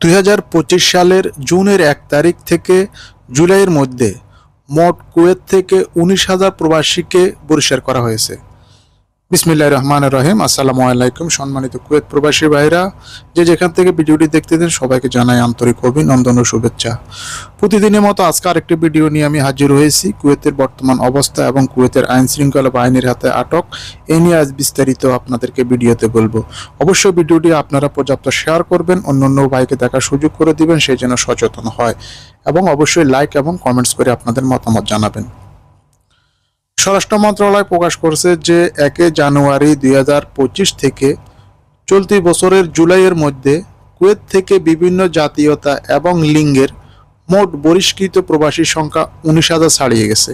দুই হাজার পঁচিশ সালের জুনের এক তারিখ থেকে জুলাইয়ের মধ্যে মোট কুয়েত থেকে উনিশ হাজার প্রবাসীকে বহিষ্কার করা হয়েছে। বিসমিল্লাহ রহমান রহিম। আসসালামু আলাইকুম সম্মানিত কুয়েত প্রবাসী ভাইরা। যে যেখান থেকে ভিডিওটি দেখতে দেন, সবাইকে জানাই আন্তরিক অভিনন্দন ও শুভেচ্ছা। প্রতিদিনের মতো আজকে আরেকটি ভিডিও নিয়ে আমি হাজির হয়েছি। কুয়েতের বর্তমান অবস্থা এবং কুয়েতের আইন শৃঙ্খলা বাহিনীর হাতে আটক। এ নিয়ে আজ বিস্তারিত আপনাদেরকে ভিডিওতে বলব। অবশ্যই ভিডিওটি আপনারা পর্যাপ্ত শেয়ার করবেন অন্য অন্য ভাইকে দেখার সুযোগ করে দিবেন সেই জন্য সচেতন হয়। এবং অবশ্যই লাইক এবং কমেন্টস করে আপনাদের মতামত জানাবেন। স্বরাষ্ট্র মন্ত্রণালয় প্রকাশ করছে যে একে জানুয়ারি দুই হাজার পঁচিশ থেকে চলতি বছরের জুলাইয়ের মধ্যে কুয়েত থেকে বিভিন্ন জাতীয়তা এবং লিঙ্গের মোট বহিষ্কৃত প্রবাসীর সংখ্যা উনিশ হাজার ছাড়িয়ে গেছে।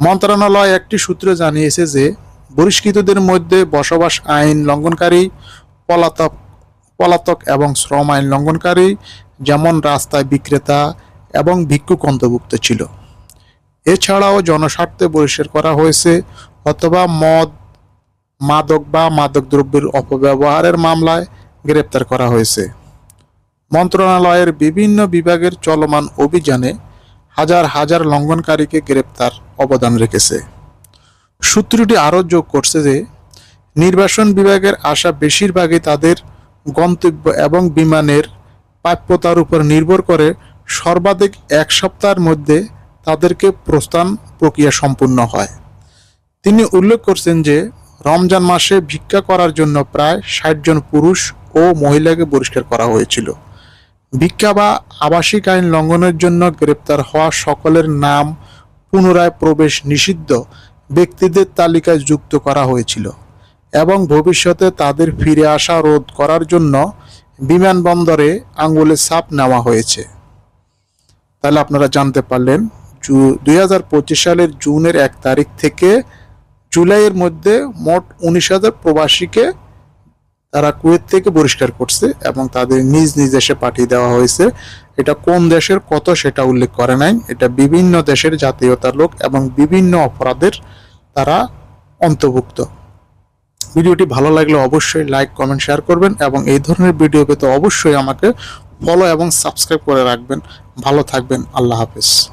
মন্ত্রণালয় একটি সূত্রে জানিয়েছে যে বহিষ্কৃতদের মধ্যে বসবাস আইন লঙ্ঘনকারী, পলাতক পলাতক এবং শ্রম আইন লঙ্ঘনকারী, যেমন রাস্তায় বিক্রেতা এবং ভিক্ষুক অন্তর্ভুক্ত ছিল। এছাড়াও জনস্বার্থে বহিষ্কার করা হয়েছে অথবা মদ, মাদক বা মাদক দ্রব্যের অপব্যবহারের মামলায় গ্রেপ্তার করা হয়েছে। মন্ত্রণালয়ের বিভিন্ন বিভাগের চলমান অভিযানে হাজার হাজার লঙ্ঘনকারীকে গ্রেপ্তার অবদান রেখেছে। সূত্রটি আরও যোগ করছে যে, নির্বাসন বিভাগের আসা বেশিরভাগই তাদের গন্তব্য এবং বিমানের প্রাপ্যতার উপর নির্ভর করে সর্বাধিক এক সপ্তাহের মধ্যে তাদেরকে প্রস্থান প্রক্রিয়া সম্পূর্ণ হয়। তিনি উল্লেখ করছেন যে, রমজান মাসে ভিক্ষা করার জন্য প্রায় ষাট জন পুরুষ ও মহিলাকে বহিষ্কার করা হয়েছিল। ভিক্ষা বা আবাসিক আইন লঙ্ঘনের জন্য গ্রেপ্তার হওয়া সকলের নাম পুনরায় প্রবেশ নিষিদ্ধ ব্যক্তিদের তালিকায় যুক্ত করা হয়েছিল এবং ভবিষ্যতে তাদের ফিরে আসা রোধ করার জন্য বিমানবন্দরে আঙ্গুলের সাপ নেওয়া হয়েছে। তাহলে আপনারা জানতে পারলেন দুই হাজার পঁচিশ সালের জুনের এক তারিখ থেকে জুলাইয়ের মধ্যে মোট উনিশ হাজার প্রবাসীকে তারা কুয়েত থেকে বহিষ্কার করছে এবং তাদের নিজ নিজ দেশে পাঠিয়ে দেওয়া হয়েছে। এটা কোন দেশের কত সেটা উল্লেখ করে নাই। এটা বিভিন্ন দেশের জাতীয়তার লোক এবং বিভিন্ন অপরাধের তারা অন্তর্ভুক্ত। ভিডিওটি ভালো লাগলে অবশ্যই লাইক, কমেন্ট, শেয়ার করবেন এবং এই ধরনের ভিডিও পেতে অবশ্যই আমাকে ফলো এবং সাবস্ক্রাইব করে রাখবেন। ভালো থাকবেন। আল্লাহ হাফেজ।